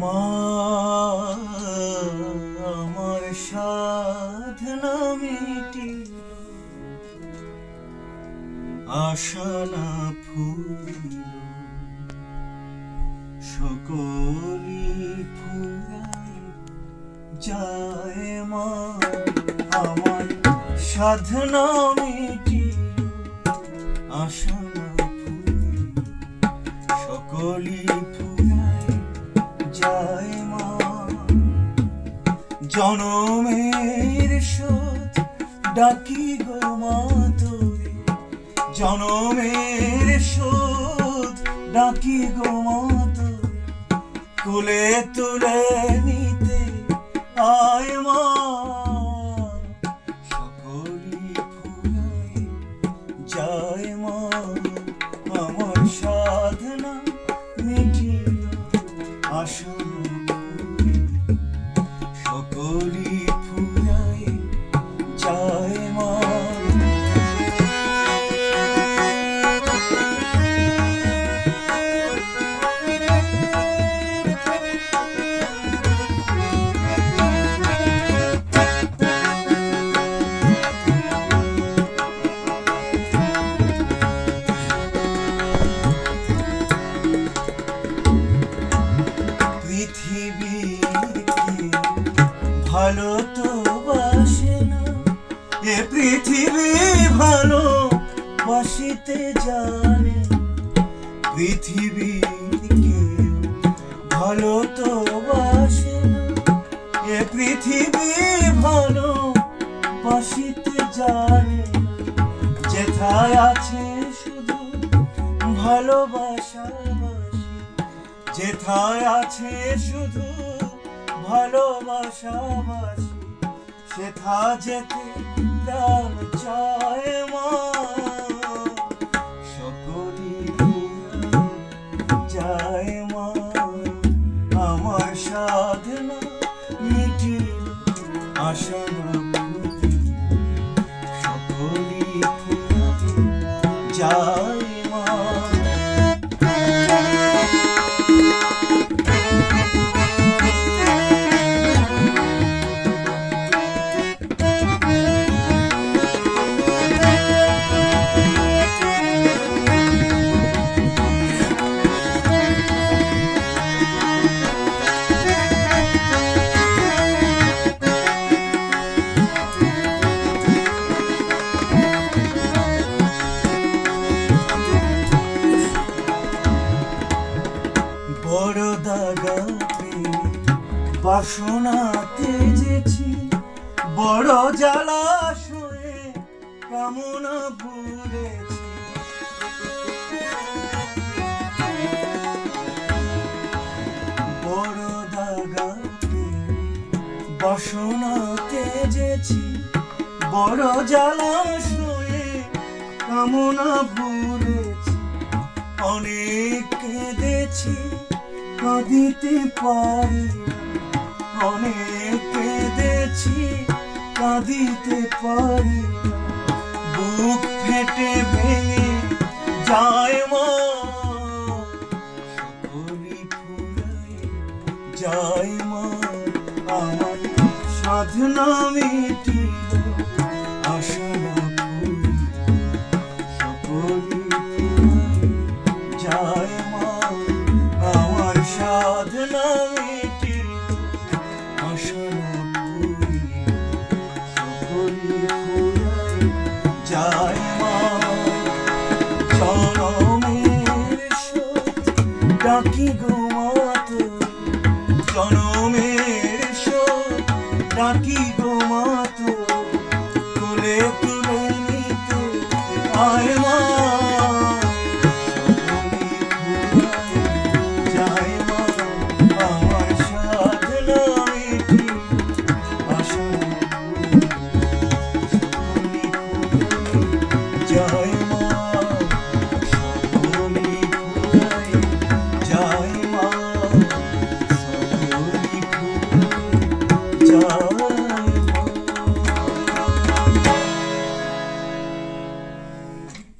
মা, আমার সাধনা মিটিল আশা না ফুল সকলি ফুরাই যায় মা। আমার সাধনা মিটিল আশা না ফুল সকলি জনমের শোধ ডাকি গো মা জনমের শোধ ডাকি গো মা তোরে কুলে তুলে নিতে আয় মা। সকলি ফুরাই যায় মা। ভালো তো বাসে না। এ পৃথিবী ভালো, বাসিতে জানে। পৃথিবীকে ভালো তো বাসে না। এ পৃথিবী ভালো, বাসিতে জানে। যেথায় আছে শুধু ভালোবাসা বাসি। যেথায় আছে শুধু ভালোবাসা বাসি সেথা যেতে প্রাণ চায় মা। সকলি যায় মা আমার সাধনা মিটিল আশা বাসনা তেজেছি, বড় জলাশয়ে কামনা ভুলেছি বড় দাগাতে বাসনা তেজেছি, বড় জলাশয়ে কামনা ভুলেছি অনেক কেঁদেছি, কাঁদিতে পারি। অনেক কেঁদেছি কাঁদিতে পারি। বুক ফেটে ভেঙে যায় মা সকলি ফুরাই আমার সাধনা মিটিল আশা যায় মা আমার সাধনা কি ঘুমাত। জনমের শো ডাকি গো